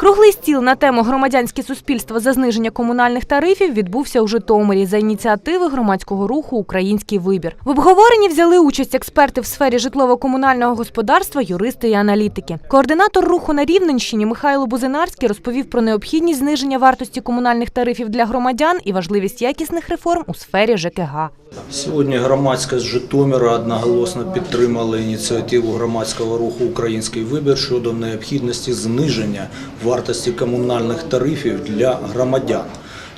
Круглий стіл на тему громадянське суспільство за зниження комунальних тарифів відбувся у Житомирі за ініціативи громадського руху Український вибір. В обговоренні взяли участь експерти в сфері житлово-комунального господарства, юристи і аналітики. Координатор руху на Рівненщині Михайло Бузинарський розповів про необхідність зниження вартості комунальних тарифів для громадян і важливість якісних реформ у сфері ЖКГ. Сьогодні громадськість Житомира одноголосно підтримала ініціативу громадського руху Український вибір щодо необхідності зниження вартості комунальних тарифів для громадян.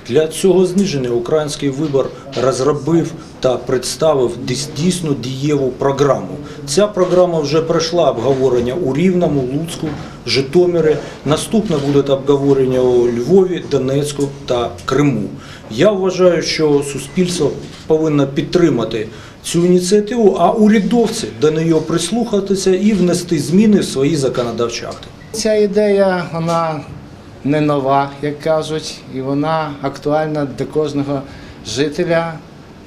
Для цього зниження український вибір розробив та представив дійс- дійсно дієву програму. Ця програма вже пройшла обговорення у Рівному, Луцьку, Житомирі. Наступне буде обговорення у Львові, Донецьку та Криму. Я вважаю, що суспільство повинно підтримати цю ініціативу, а урядовці до неї прислухатися і внести зміни в свої законодавчі акти. Ця ідея вона не нова, як кажуть, і вона актуальна для кожного жителя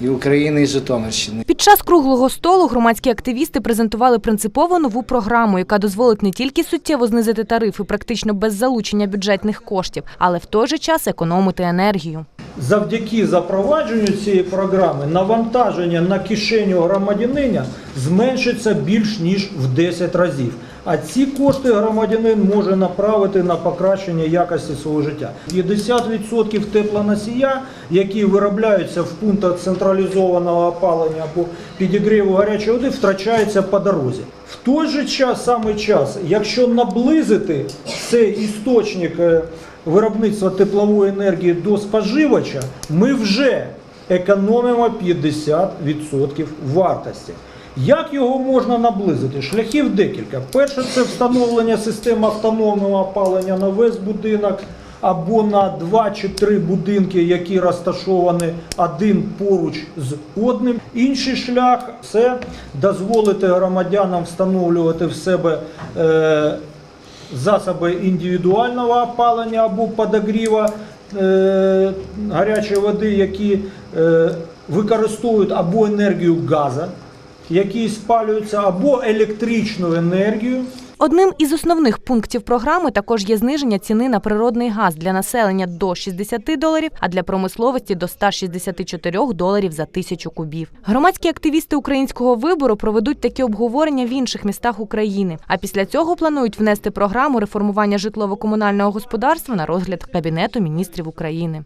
і України, і Житомирщини. Під час круглого столу громадські активісти презентували принципово нову програму, яка дозволить не тільки суттєво знизити тарифи практично без залучення бюджетних коштів, але в той же час економити енергію. Завдяки запровадженню цієї програми навантаження на кишеню громадянина зменшиться більш ніж в 10 разів. А ці кошти громадянин може направити на покращення якості свого життя. 50% теплоносія, які виробляються в пунктах централізованого опалення або підігріву гарячої води, втрачається по дорозі. В той же час, саме час, якщо наблизити цей істочник е, виробництва теплової енергії до споживача, ми вже економимо 50% вартості. Як його можна наблизити? Шляхів декілька. Перше, це встановлення системи автономного опалення на весь будинок або на два чи три будинки, які розташовані один поруч з одним. Інший шлях це дозволити громадянам встановлювати в себе. Е, засоби індивідуального опалення або подогріва е, гарячої води, які е, використовують або енергію газу, які спалюються, або електричну енергію. Одним із основних пунктів програми також є зниження ціни на природний газ для населення до 60 доларів, а для промисловості до 164 доларів за тисячу кубів. Громадські активісти українського вибору проведуть такі обговорення в інших містах України. А після цього планують внести програму реформування житлово-комунального господарства на розгляд Кабінету міністрів України.